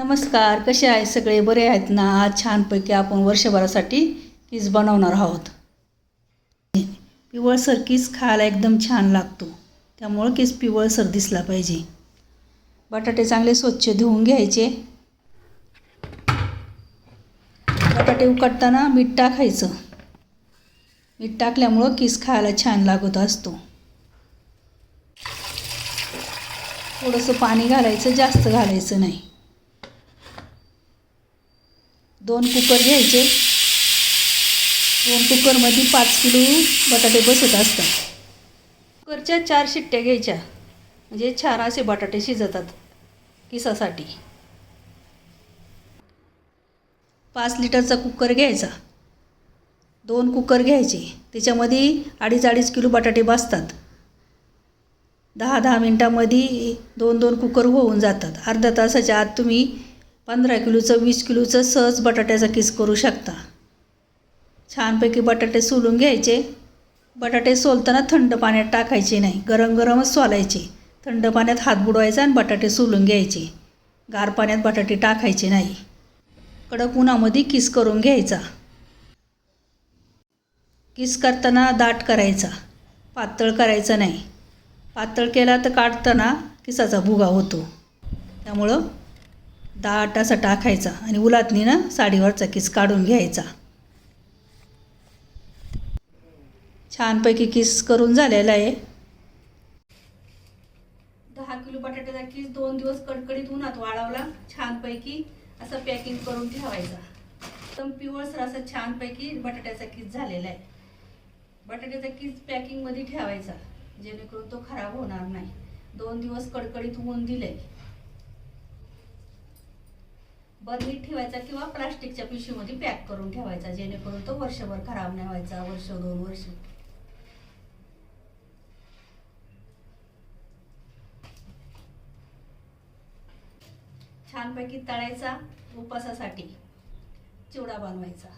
नमस्कार कसे आहे सगळे? बरे आहेत ना? आज छानपैकी आपण वर्षभरासाठी कीस बनवणार आहोत? पिवळसर कीस खायला एकदम छान लागतो. त्यामुळं कीस पिवळसर दिसला पाहिजे. बटाटे चांगले स्वच्छ धुवून घ्यायचे. बटाटे उकडताना मीठ टाकायचं. मीठ टाकल्यामुळं कीस खायला छान लागत असतो. थोडंसं पाणी घालायचं जास्त घालायचं नाही. दोन कुकर घ्यायचे. दोन कुकरमध्ये पाच किलो बटाटे बसत असतात. कुकरच्या चार शिट्ट्या घ्यायच्या. म्हणजे छान असे बटाटे शिजतात किसासाठी. पाच लिटरचा कुकर घ्यायचा. दोन कुकर घ्यायचे. त्याच्यामध्ये अडीच अडीच किलो बटाटे बसतात. दहा दहा मिनटामध्ये दोन दोन कुकर होऊन जातात. अर्धा तासाच्या आत तुम्ही पंधरा किलोचं वीस किलोचं सहज बटाट्याचा किस करू शकता. छानपैकी बटाटे सोलून घ्यायचे. बटाटे सोलताना थंड पाण्यात टाकायचे नाही गरम गरमच सोलायचे. थंड पाण्यात हात बुडवायचा आणि बटाटे सोलून घ्यायचे. गार पाण्यात बटाटे टाकायचे नाही. कडक उन्हामध्ये किस करून घ्यायचा? किस करताना दाट करायचा? पातळ करायचा नाही. पातळ केला तर काढताना किसाचा भुगा होतो. त्यामुळं दहा असा टाकायचा आणि उलातनीनं साडीवरचा किस काढून घ्यायचा. छानपैकी किस करून झालेला आहे. दहा किलो बटाट्याचा किस दोन दिवस कडकडीत उन्हात वाळवला छानपैकी असं पॅकिंग करून ठेवायचा. एकदम पिवळसर असं छानपैकी बटाट्याचा किस झालेला आहे. बटाट्याचा किस पॅकिंगमध्ये ठेवायचा जेणेकरून तो खराब होणार नाही. दोन दिवस कडकडीत ऊन दिले बरणीत ठेवायचा किंवा प्लास्टिकच्या पिशवीमध्ये पॅक करून ठेवायचा जेणेकरून तो वर्षभर खराब नाही व्हायचा वर्ष दोन वर्ष. छानपैकी तळायचा उपासासाठी चिवडा बनवायचा.